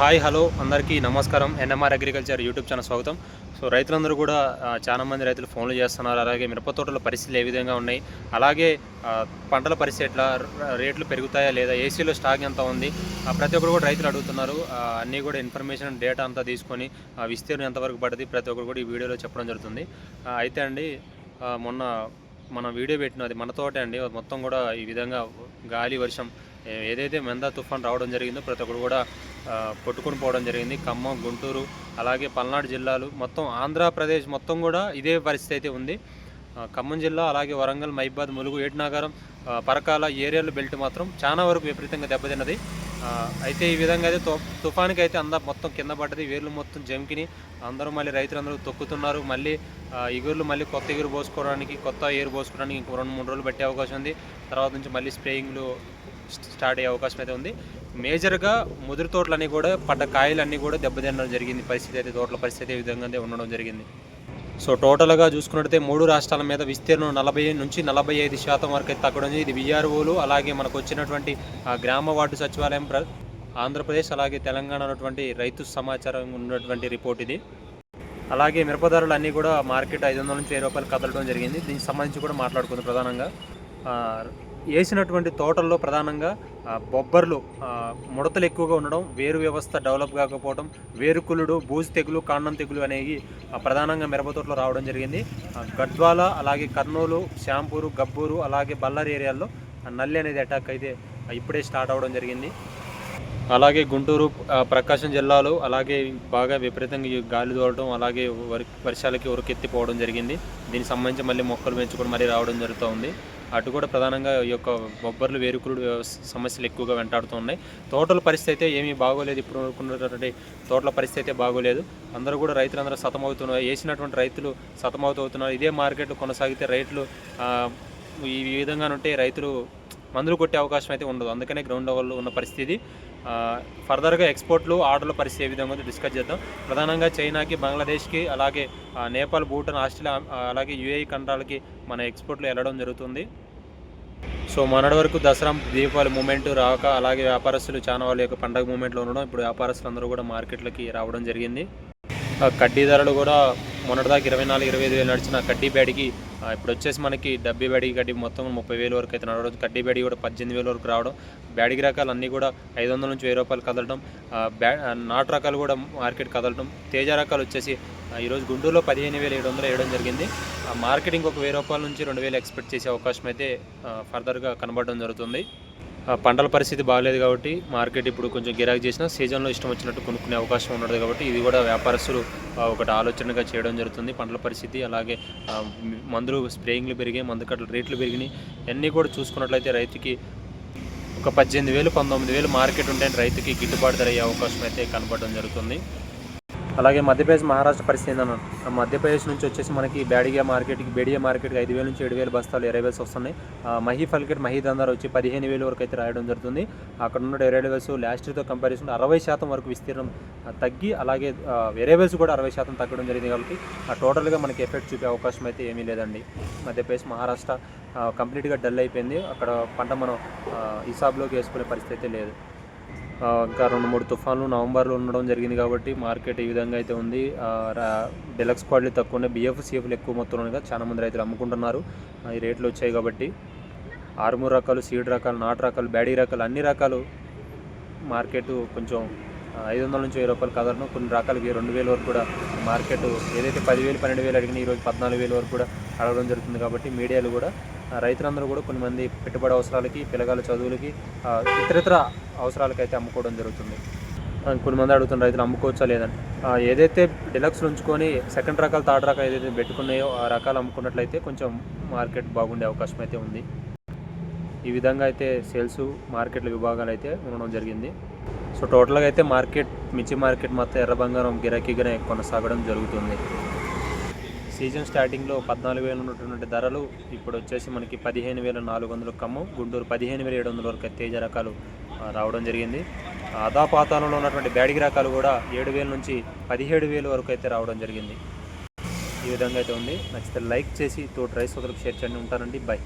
Hi hello అందరికీ నమస్కారం. NMR agriculture YouTube channel స్వాగతం. సో రైతులందరూ కూడా చాలామంది చాలా మంది రైతులు ఫోన్లు చేస్తున్నారు. అలాగే మిరప తోటల పరిస్థితులు ఏ విధంగా ఉన్నాయి? అలాగే పంటల పరిస్థితి ఎట్లా? రేట్లు పెరుగుతాయా లేదా? ఏసీలో స్టాక్ ఎంత ఉంది? ప్రతి ఒక్కరు కూడా రైతులు అడుగుతున్నారు. అన్నీ కూడా ఇన్ఫర్మేషన్ డేటా అంతా తీసుకొని విస్తీర్ణం ఎంతవరకు పడుతుంది? ప్రతి ఒక్కరు కూడా ఈ వీడియోలో చెప్పడం జరుగుతుంది. అయితే అండి మొన్న మనం వీడియో పెట్టినది మన తోటే అండి. మొత్తం కూడా ఈ విధంగా గాలి వర్షం ఏదైతే మెందా తుఫాన్ రావడం జరిగిందో ప్రతి ఒక్కరు కూడా కొట్టుకొని పోవడం జరిగింది. ఖమ్మం గుంటూరు అలాగే పల్నాడు జిల్లాలు. మొత్తం ఆంధ్రప్రదేశ్ మొత్తం కూడా ఇదే పరిస్థితి అయితే ఉంది. ఖమ్మం జిల్లా అలాగే వరంగల్ మైబాద్ ములుగు ఏటునాగారం పరకాల ఏరియాల బెల్ట్ మాత్రం చాలా వరకు విపరీతంగా దెబ్బతిన్నది. అయితే ఈ విధంగా అయితే తుఫానికి అయితే అందా మొత్తం కింద పడ్డది. వేర్లు మొత్తం జంకిని. అందరూ మళ్ళీ రైతులందరూ తొక్కుతున్నారు. మళ్ళీ ఇగురులు మళ్ళీ కొత్త ఇగురు పోసుకోవడానికి కొత్త ఏరు పోసుకోవడానికి ఇంకో రెండు మూడు రోజులు పట్టే అవకాశం ఉంది. తర్వాత నుంచి మళ్ళీ స్ప్రేయింగ్లు స్టార్ట్ అయ్యే అవకాశం అయితే ఉంది. మేజర్గా ముదురు తోటలన్నీ కూడా పడ్డ కాయలన్నీ కూడా దెబ్బతినడం జరిగింది. పరిస్థితి అయితే తోటల పరిస్థితి ఈ విధంగానే ఉండడం జరిగింది. సో టోటల్గా చూసుకున్నట్టయితే మూడు రాష్ట్రాల మీద విస్తీర్ణం నలభై నుంచి నలభై ఐదు శాతం వరకు అయితే తగ్గడం ఇది విఆర్ఓలు అలాగే మనకు వచ్చినటువంటి ఆ, గ్రామ వార్డు సచివాలయం ప్ర ఆంధ్రప్రదేశ్ అలాగే తెలంగాణ ఉన్నటువంటి రైతు సమాచారం ఉన్నటువంటి రిపోర్ట్ ఇది. అలాగే మిరపదారులు అన్నీ కూడా మార్కెట్ ఐదు వందల నుంచి వెయ్యి రూపాయలు కదలడం జరిగింది. దీనికి సంబంధించి కూడా మాట్లాడుకుంది ప్రధానంగా. వేసినటువంటి తోటల్లో ప్రధానంగా బొబ్బర్లు ముడతలు ఎక్కువగా ఉండడం వేరు వ్యవస్థ డెవలప్ కాకపోవడం వేరుకులుడు బూజు తెగులు కాండం తెగులు అనేవి ప్రధానంగా మిరపతోటలో రావడం జరిగింది. గద్వాల అలాగే కర్నూలు శాంపూరు గబ్బూరు అలాగే బల్లారి ఏరియాల్లో నల్లి అనేది అటాక్ అయితే ఇప్పుడే స్టార్ట్ అవ్వడం జరిగింది. అలాగే గుంటూరు ప్రకాశం జిల్లాలో అలాగే బాగా విపరీతంగా గాలి దూడటం అలాగే వరి వర్షాలకి ఉరకెత్తిపోవడం జరిగింది. దీనికి సంబంధించి మళ్ళీ మొక్కలు పెంచుకొని మళ్ళీ రావడం జరుగుతూ ఉంది. అటు కూడా ప్రధానంగా ఈ యొక్క బొబ్బర్లు వేరుకురుడు సమస్యలు ఎక్కువగా వెంటాడుతూ ఉన్నాయి. తోటల పరిస్థితి అయితే ఏమీ బాగోలేదు. ఇప్పుడు ఉన్నటువంటి తోటల పరిస్థితి అయితే బాగోలేదు. అందరూ కూడా రైతులందరూ సతమవుతున్నారు. వేసినటువంటి రైతులు సతమవుతున్నారు ఇదే మార్కెట్లో కొనసాగితే రైతులు ఈ విధంగా ఉంటే రైతులు మందులు కొట్టే అవకాశం అయితే ఉండదు. అందుకనే గ్రౌండ్ లెవెల్లో ఉన్న పరిస్థితి ఫర్దర్గా ఎక్స్పోర్ట్లు ఆర్డర్ల పరిస్థితి ఏ విధంగా ఉందో డిస్కస్ చేద్దాం. ప్రధానంగా చైనాకి బంగ్లాదేశ్కి అలాగే నేపాల్ భూటాన్ ఆస్ట్రేలియా అలాగే యుఏఈ ఖండాలకి మన ఎక్స్పోర్ట్లు వెళ్ళడం జరుగుతుంది. సో మొన్నటి వరకు దసరా దీపావళి మూమెంట్ రాక అలాగే వ్యాపారస్తులు చాలా వాళ్ళ యొక్క పండగ మూమెంట్లో ఉండడం ఇప్పుడు వ్యాపారస్తులు అందరూ కూడా మార్కెట్లకి రావడం జరిగింది. ఆ, కడ్డీ ధరలు కూడా మొన్నటిదాకా ఇరవై నాలుగు ఇరవై ఐదు వేలు నడిచిన కడ్డీ బ్యాడికి ఇప్పుడు వచ్చేసి మనకి డబ్బీ బ్యాడికి కడ్డీ మొత్తం ముప్పై వేలు వరకు అయితే నడవడం కడ్డీ బ్యాడీ కూడా పద్దెనిమిది వేల వరకు రావడం బ్యాడికి రకాలు అన్నీ కూడా ఐదు వందల నుంచి వెయ్యి రూపాయలు కదలడం బ్యా నాటు రకాలు కూడా మార్కెట్ కదలడం తేజ రకాలు వచ్చేసి ఈరోజు గుంటూరులో పదిహేను వేల ఏడు వందలు వేయడం జరిగింది. ఆ, మార్కెటింగ్ ఒక వెయ్యి రూపాయల నుంచి రెండు వేలు ఎక్స్పెక్ట్ చేసే అవకాశం అయితే ఫర్దర్గా కనబడడం జరుగుతుంది. ఆ, పంటల పరిస్థితి బాగాలేదు కాబట్టి మార్కెట్ ఇప్పుడు కొంచెం గిరాకీ చేసిన సీజన్లో ఇష్టం వచ్చినట్టు కొనుక్కునే అవకాశం ఉండదు కాబట్టి ఇది కూడా వ్యాపారస్తులు ఒకటి ఆలోచనగా చేయడం జరుగుతుంది. పంటల పరిస్థితి అలాగే మందులు స్ప్రేయింగ్లు పెరిగాయి మందు కట్టలు రేట్లు పెరిగినాయి. అన్నీ కూడా చూసుకున్నట్లయితే రైతుకి ఒక పద్దెనిమిది వేలు పంతొమ్మిది వేలు మార్కెట్ ఉంటే రైతుకి గిట్టుబాటు ధర అయ్యే అవకాశం అయితే కనపడడం జరుగుతుంది. అలాగే మధ్యప్రదేశ్ మహారాష్ట్ర పరిస్థితి ఏందన్న? ఆ మధ్యప్రదేశ్ నుంచి వచ్చేసి మనకి బేడిగా మార్కెట్కి బేడియా మార్కెట్కి ఐదు వేల నుంచి ఏడు వేల బస్తాలు ఇరవై వేలు వస్తున్నాయి. మహీ ఫల్కెట్ మహీ దందార్ వచ్చి పదిహేను వేలు వరకు అయితే రాయడం జరుగుతుంది. అక్కడ ఉన్న వేరియబుల్స్ లాస్ట్ ఇయర్తో కంపారిజన్ అరవై శాతం వరకు విస్తీర్ణం తగ్గి అలాగే వేరియబుల్స్ కూడా అరవై శాతం తగ్గడం జరిగింది కాబట్టి ఆ టోటల్గా మనకి ఎఫెక్ట్ చూపే అవకాశం అయితే ఏమీ లేదండి. మధ్యప్రదేశ్ మహారాష్ట్ర కంప్లీట్గా డల్ అయిపోయింది. అక్కడ పంట మనం హిసాబ్లోకి వేసుకునే పరిస్థితి అయితే లేదు. ఇంకా రెండు మూడు తుఫాన్లు నవంబర్లో ఉండడం జరిగింది కాబట్టి మార్కెట్ ఈ విధంగా అయితే ఉంది. డెలక్స్ క్వాలిటీ తక్కువ ఉన్నాయి బిఎఫ్ సిఎఫ్లు ఎక్కువ మొత్తంలో ఉన్నాయి చాలా మంది రైతులు అమ్ముకుంటున్నారు. ఈ రేట్లు వచ్చాయి కాబట్టి ఆరుమూరు రకాలు సీడ్ రకాలు నాటు రకాలు బ్యాడీ రకాలు అన్ని రకాలు మార్కెట్ కొంచెం ఐదు వందల నుంచి వెయ్యి రూపాయలు కదలను. కొన్ని రకాలకి రెండు వేల వరకు కూడా మార్కెట్ ఏదైతే పదివేలు పన్నెండు వేలు అడిగినా ఈరోజు పద్నాలుగు వేల వరకు కూడా అడగడం జరుగుతుంది కాబట్టి మీడియాలు కూడా రైతులందరూ కూడా కొన్ని మంది పెట్టుబడి అవసరాలకి పిల్లగాల చదువులకి ఇతరితర అవసరాలకి అయితే అమ్ముకోవడం జరుగుతుంది. కొంతమంది కొన్ని మంది అడుగుతున్న రైతులు అమ్ముకోవచ్చా లేదని ఏదైతే డిలక్స్ ఉంచుకొని సెకండ్ రకాలు థర్డ్ రకాలు ఏదైతే పెట్టుకున్నాయో ఆ రకాలు అమ్ముకున్నట్లయితే కొంచెం మార్కెట్ బాగుండే అవకాశం అయితే ఉంది. ఈ విధంగా అయితే సేల్స్ మార్కెట్ల విభాగాలు అయితే ఉండడం జరిగింది. సో టోటల్గా అయితే మార్కెట్ మిర్చి మార్కెట్ మొత్తం ఎర్ర బంగారం గిరాకీగానే కొనసాగడం జరుగుతుంది. సీజన్ స్టార్టింగ్లో పద్నాలుగు వేలు ఉన్నటువంటి ధరలు ఇప్పుడు వచ్చేసి మనకి పదిహేను వేల నాలుగు వందలు కమ్ము. గుంటూరు పదిహేను వేల ఏడు వందల వరకు తేజ రకాలు రావడం జరిగింది. అదాపాతాలలో ఉన్నటువంటి బ్యాడిగి రకాలు కూడా ఏడు వేల నుంచి పదిహేడు వేలు వరకు అయితే రావడం జరిగింది. ఈ విధంగా అయితే ఉంది. నచ్చితే లైక్ చేసి తోటి రైస్ సోదరులకు షేర్ చేయండి. ఉంటానండి. బై.